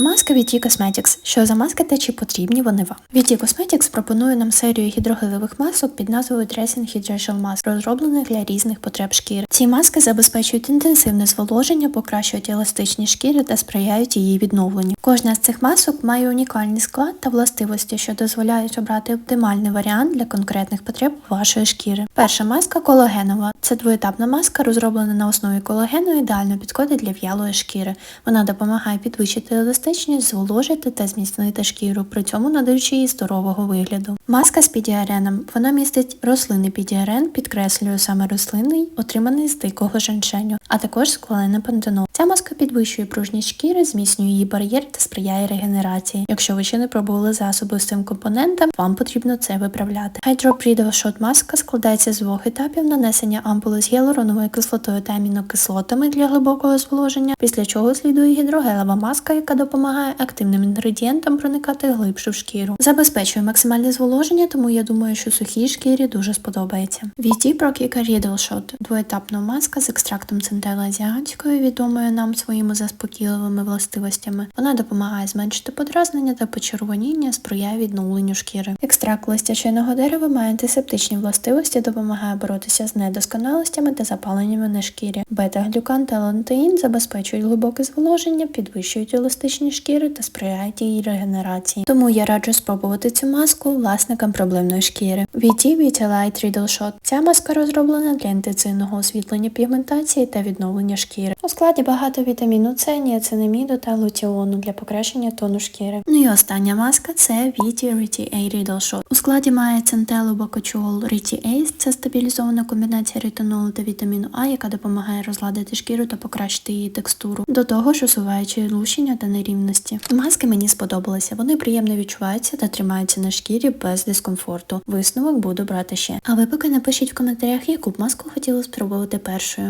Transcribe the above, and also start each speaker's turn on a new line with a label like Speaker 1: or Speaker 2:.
Speaker 1: Маска від T Cosmetics. Що за маски та чи потрібні вони вам? Від T Cosmetics пропонує нам серію гідрогелевих масок під назвою Dressing Hydration Mask, розроблених для різних потреб шкіри. Ці маски забезпечують інтенсивне зволоження, покращують еластичність шкіри та сприяють її відновленню. Кожна з цих масок має унікальний склад та властивості, що дозволяють обрати оптимальний варіант для конкретних потреб вашої шкіри. Перша маска колагенова. Це двоетапна маска, розроблена на основі колагену, ідеально підходить для в'ялої шкіри. Вона допомагає підвищити еластичність, зволожити та зміцнити шкіру, при цьому надаючи їй здорового вигляду. Маска з підіареном. Вона містить рослинний підіарен, підкреслює саме рослинний, отриманий з дикого женшеню, а також сквалений пантенол. Ця маска підвищує пружність шкіри, зміцнює її бар'єр та сприяє регенерації. Якщо ви ще не пробували засоби з цим компонентом, вам потрібно це виправляти. Hydro Shot маска складається з двох етапів нанесення ампули з гіалуроновою кислотою та амінокислотами для глибокого зволоження, після чого слідує гідрогелева маска, яка допомагає активним інгредієнтам проникати глибше в шкіру. Забезпечує максимальне зволоження, тому я думаю, що сухій шкірі дуже сподобається. VT Prokika Riddle Shot – двоетапна маска з екстрактом центели азіатської, відомою нам своїми заспокійливими властивостями. Вона допомагає зменшити подразнення та почервоніння, сприяє відновленню шкіри. Екстракт листячиного дерева має антисептичні властивості, допомагає боротися з недосконалостями та запаленнями на шкірі. Бета-глюкан та лантеїн забезпечують глибоке зволоження, підвищують еластичність шкіри та сприяють її регенерації. Тому я раджу спробувати цю маску власникам проблемної шкіри. VT Vitalight Riddle Shot. Ця маска розроблена для інтенсивного освітлення пігментації та відновлення шкіри. У складі багато вітаміну С, ніацинаміду та лутіону для покращення тону шкіри. Ну і остання маска це VT Reti A Riddle Shot. У складі має центелу бакочол Reti A, це стабілізована комбінація ретинолу та вітаміну А, яка допомагає розгладити шкіру та покращити її текстуру. До того ж, усуваючи лущення та нерівності. Маски мені сподобалися. Вони приємно відчуваються та тримаються на шкірі без дискомфорту. Висновок буду брати ще. А ви поки напишіть в коментарях, яку б маску хотіли спробувати першою.